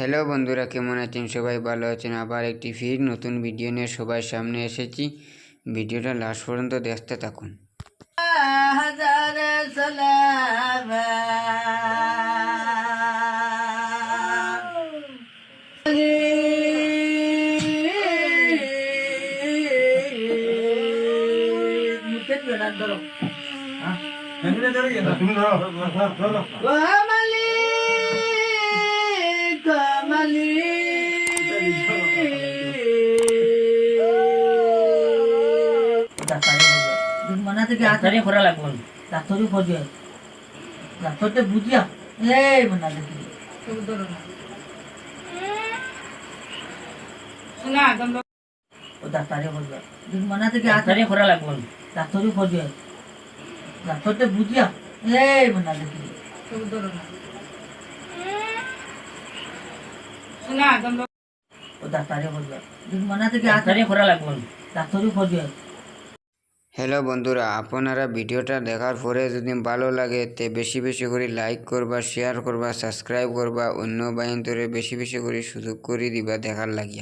Hello বন্ধুরা কেমন আছেন? সবাই ভালো আছেন? আবার একটি ফির নতুন ভিডিও নিয়ে সবার সামনে এসেছি। ভিডিওটা লাস্ট পর্যন্ত দেখতে থাকুন। তুমি ধরো। কমলি মনা থেকে ডাক্তারে করা লাগবো। ডাক্তারই খোঁজে ডাক্তারতে বুঝিয়া এই মনা দেখি ও ডাক্তারে খোঁজে মনা থেকে ডাক্তারে করা বুঝিয়া এই মনা দেখি ও ডাক্তারে খোঁজে মনা থেকে ডাক্তারে করা লাগবো। ডাক্তারই খোঁজে হ্যালো বন্ধুরা আপনারা ভিডিওটা দেখার পরে যদি ভালো লাগে তে বেশি বেশি করে লাইক করবা শেয়ার করবা সাবস্ক্রাইব করবা অন্য বাহিন্তরে বেশি বেশি করে সুযোগ করে দিবা দেখার লাগিয়া।